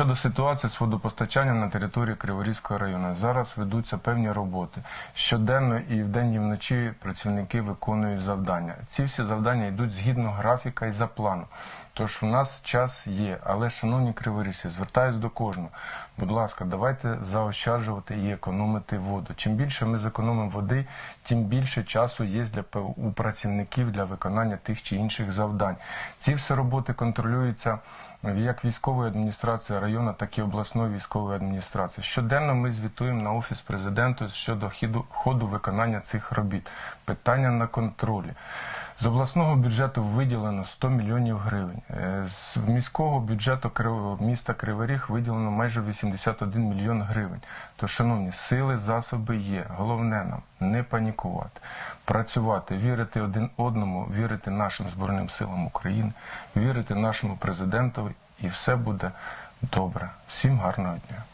Щодо ситуації з водопостачанням на території Криворізького району, зараз ведуться певні роботи. Щоденно і вдень, і вночі працівники виконують завдання. Ці всі завдання йдуть згідно графіка і за планом. Тож у нас час є. Але, шановні криворіжці, звертаюсь до кожного. Будь ласка, давайте заощаджувати і економити воду. Чим більше ми зекономимо води, тим більше часу є для у працівників для виконання тих чи інших завдань. Ці всі роботи контролюються як військової адміністрації району, так і обласної військової адміністрації. Щоденно ми звітуємо на офіс президенту щодо ходу виконання цих робіт. Питання на контролі. З обласного бюджету виділено 100 мільйонів гривень. Е, З міського бюджету міста Кривий Ріг виділено майже 81 мільйон гривень. То, шановні, сили, засоби є. Головне нам не панікувати, працювати, вірити один одному, вірити нашим Збройним силам України, вірити нашому президентові, і все буде добре. Всім гарного дня.